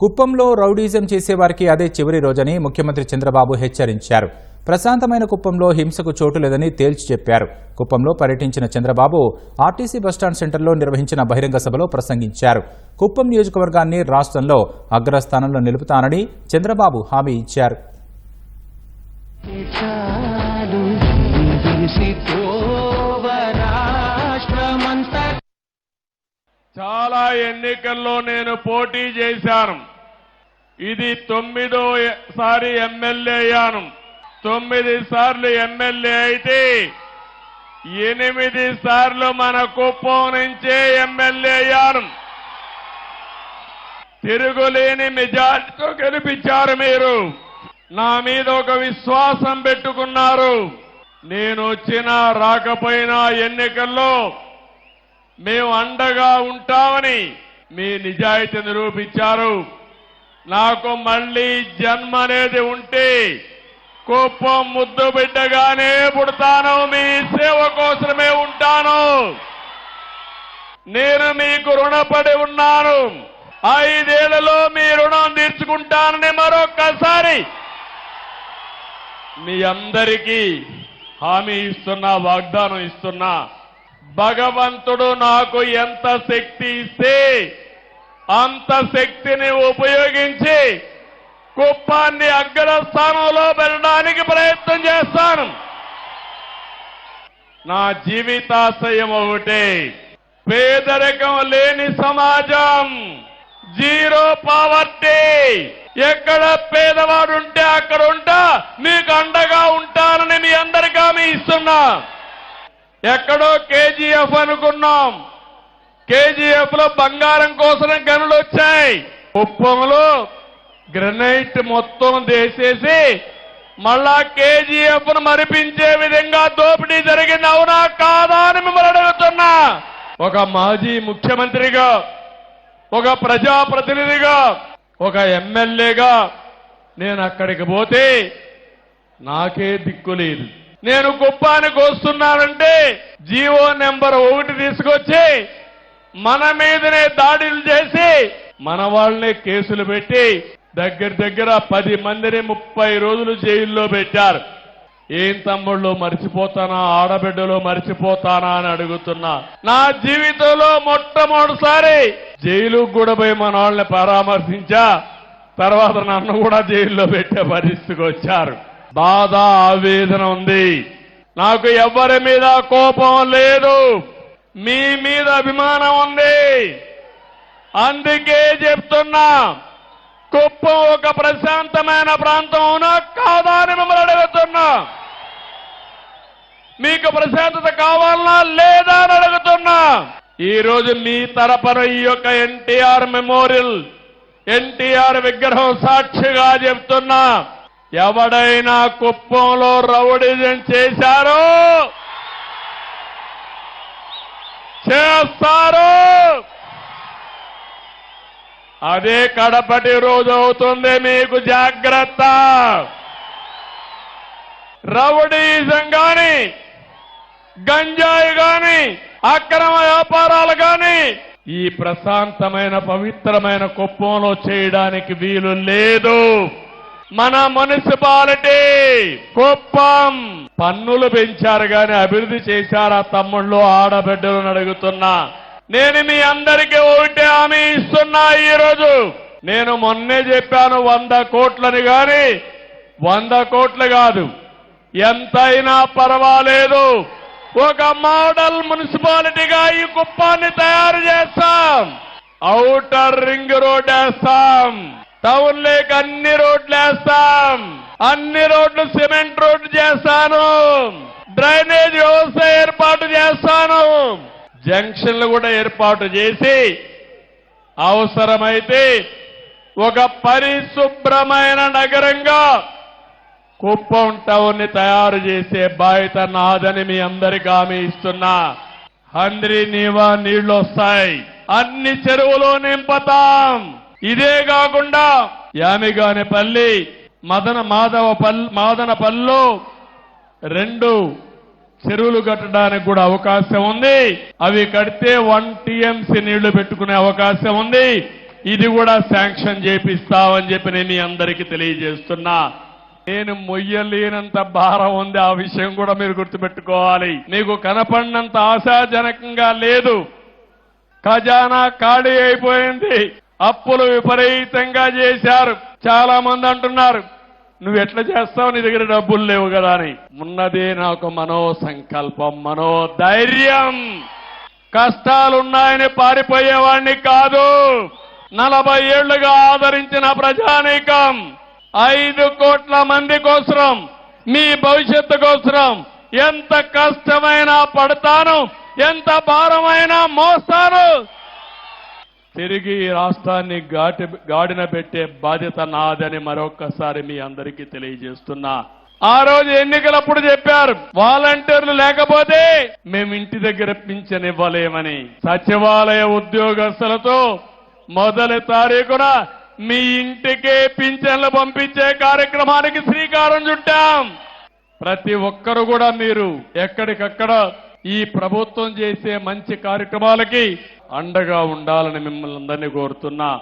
కుప్పంలో రౌడీజం చేసేవారికి అదే చివరి రోజని ముఖ్యమంత్రి చంద్రబాబు హెచ్చరించారు. ప్రశాంతమైన కుప్పంలో హింసకు చోటు లేదని తేల్చి చెప్పారు. కుప్పంలో పర్యటించిన చంద్రబాబు ఆర్టీసీ బస్టాండ్ సెంటర్లో నిర్వహించిన బహిరంగ సభలో ప్రసంగించారు. కుప్పం నియోజకవర్గాన్ని రాష్ట్రంలో అగ్రస్థానంలో నిలుపుతానని చంద్రబాబు హామీ ఇచ్చారు. చాలా ఎన్నికల్లో నేను పోటీ చేశాను. ఇది తొమ్మిదో సారి ఎమ్మెల్యే అయ్యాను. తొమ్మిది సార్లు ఎమ్మెల్యే అయితే ఎనిమిది సార్లు మన కుప్పం నుంచే ఎమ్మెల్యే అయ్యాను. తిరుగులేని మెజార్టీతో గెలిపించారు మీరు. నా మీద ఒక విశ్వాసం పెట్టుకున్నారు. నేను వచ్చినా రాకపోయినా ఎన్నికల్లో మేము అండగా ఉంటామని మీ నిజాయితీ నిరూపించారు నాకు మళ్ళీ జన్మ అనేది ఉంటే కుప్పం ముద్దు బిడ్డగానే పుడతాను. మీ సేవ కోసమే ఉంటాను. నేను మీకు రుణపడి ఉన్నాను. ఐదేళ్ళలో మీ రుణం తీర్చుకుంటానని మరొక్కసారి మీ అందరికీ హామీ ఇస్తున్నా వాగ్దానం ఇస్తున్నా. భగవంతుడు నాకు ఎంత శక్తి ఇస్తే అంత శక్తిని ఉపయోగించి కుప్పాన్ని అగ్రస్థానంలో పెట్టడానికి ప్రయత్నం చేస్తాను. నా జీవితాశయం ఒకటే. పేదరికం లేని సమాజం. Zero poverty. ఎక్కడ పేదవాడుంటే అక్కడ ఉంటా మీకు అండగా ఉంటానని మీ అందరికీ మీ ఇస్తున్నా. ఎక్కడో కేజీఎఫ్ అనుకున్నాం. కేజీఎఫ్లో బంగారం కోసం గనులు వచ్చాయి. కుప్పంలో గ్రనైట్ మొత్తం దేసేసి మళ్ళా కేజీఎఫ్ను మరిపించే విధంగా దోపిడీ జరిగింది. అవునా కాదా అని మిమ్మల్ని అడుగుతున్నా. ఒక మాజీ ముఖ్యమంత్రిగా ఒక ప్రజాప్రతినిధిగా ఒక ఎమ్మెల్యేగా నేను అక్కడికి పోతే నాకే దిక్కు లేదు. నేను కుప్పానికి వస్తున్నానంటే జీవో నెంబర్ ఒకటి తీసుకొచ్చి మన మీదనే దాడులు చేసి మన వాళ్ళనే కేసులు పెట్టి దగ్గర దగ్గర పది మందిని ముప్పై రోజులు జైల్లో పెట్టారు. ఏం తమ్ముళ్ళు మర్చిపోతానా? ఆడబిడ్డలో మర్చిపోతానా అని అడుగుతున్నా. నా జీవితంలో మొట్టమొదటిసారి జైలు కూడా పోయి మన వాళ్ళని పరామర్శించా. తర్వాత నన్ను కూడా జైల్లో పెట్టే పరిస్థితికి వచ్చారు. బాధ ఆవేదన ఉంది. నాకు ఎవరి మీద కోపం లేదు. మీ మీద అభిమానం ఉంది. అందుకే చెప్తున్నా కుప్పం ఒక ప్రశాంతమైన ప్రాంతం అవునా కాదా అని మిమ్మల్ని అడుగుతున్నా. మీకు ప్రశాంతత కావాలనా లేదా అని అడుగుతున్నా. ఈరోజు మీ తరపున ఈ యొక్క ఎన్టీఆర్ మెమోరియల్ ఎన్టీఆర్ విగ్రహం సాక్షిగా చెప్తున్నా. ఎవడైనా కుప్పంలో రౌడిజం చేశారో చేస్తారు? అదే కడపటి రోజు అవుతుంది మీకు జాగ్రత్త. రౌడీజం గాని గంజాయి గాని అక్రమ వ్యాపారాలు గాని ఈ ప్రశాంతమైన పవిత్రమైన కుప్పంలో చేయడానికి వీలు లేదు. మన మున్సిపాలిటీ కుప్పం. పన్నులు పెంచారు గాని అభివృద్ధి చేశారా తమ్ముళ్ళు? ఆడబిడ్డలను అడుగుతున్నా. నేను మీ అందరికీ ఒకటి హామీ ఇస్తున్నా ఈరోజు. నేను మొన్నే చెప్పాను వంద కోట్లని గాని వంద కోట్లు కాదు. ఎంతైనా పర్వాలేదు. ఒక మోడల్ మున్సిపాలిటీగా ఈ కుప్పాన్ని తయారు చేస్తాం. ఔటర్ రింగ్ రోడ్ వేస్తాం. టౌన్ లేక అన్ని రోడ్లు వేస్తాం అన్ని రోడ్లు సిమెంట్ రోడ్లు చేస్తాను. డ్రైనేజ్ వ్యవస్థ ఏర్పాటు చేస్తాను. జంక్షన్లు కూడా ఏర్పాటు చేసి అవసరమైతే ఒక పరిశుభ్రమైన నగరంగా కుప్పం టౌన్ని తయారు చేసే బాధ్యత నాదని మీ అందరికీ హామీ ఇస్తున్నా. హంద్రి నీవా నీళ్ళు వస్తాయి అన్ని చెరువులు నింపుతాం. ఇదే కాకుండా యామిగానిపల్లి మదన మాధవ పల్ మాదనపల్లిలో రెండు చెరువులు కట్టడానికి కూడా అవకాశం ఉంది. అవి కడితే వన్ టీఎంసీ నీళ్ళు పెట్టుకునే అవకాశం ఉంది. ఇది కూడా శాంక్షన్ చేపిస్తామని చెప్పి నేను మీ అందరికీ తెలియజేస్తున్నా. నేను మొయ్యలేనంత భారం ఉంది. ఆ విషయం కూడా మీరు గుర్తుపెట్టుకోవాలి. మీకు కనపడినంత ఆశాజనకంగా లేదు. ఖజానా ఖాళీ అయిపోయింది. అప్పులు విపరీతంగా చేశారు. చాలా మంది అంటున్నారు నువ్వు ఎట్లా చేస్తావు? నీ దగ్గర డబ్బులు లేవు కదా అని. ఉన్నదే నాకు మనో సంకల్పం మనో ధైర్యం కష్టాలున్నాయని పారిపోయేవాణ్ణి కాదు. నలభై ఏళ్ళుగా ఆదరించిన ప్రజానీకం. ఐదు కోట్ల మంది కోసరం మీ భవిష్యత్తు కోసరం. ఎంత కష్టమైనా పడతాను ఎంత భారమైనా మోస్తాను. తిరిగి ఈ రాష్ట్రాన్ని గాటి గాడిన పెట్టే బాధ్యత నాదని మరొక్కసారి మీ అందరికీ తెలియజేస్తున్నా. ఆ రోజు ఎన్నికలప్పుడు చెప్పారు వాలంటీర్లు లేకపోతే మేము ఇంటి దగ్గర పింఛన్ ఇవ్వలేమని సచివాలయ ఉద్యోగస్తులతో మొదటి తారీఖున మీ ఇంటికే పింఛన్లు పంపించే కార్యక్రమానికి శ్రీకారం చుట్టాం. ప్రతి ఒక్కరు కూడా మీరు ఎక్కడికక్కడ ఈ ప్రభుత్వం చేసే మంచి కార్యక్రమాలకి అండగా ఉండాలని మిమ్మల్ని అందరినీ కోరుతున్నా.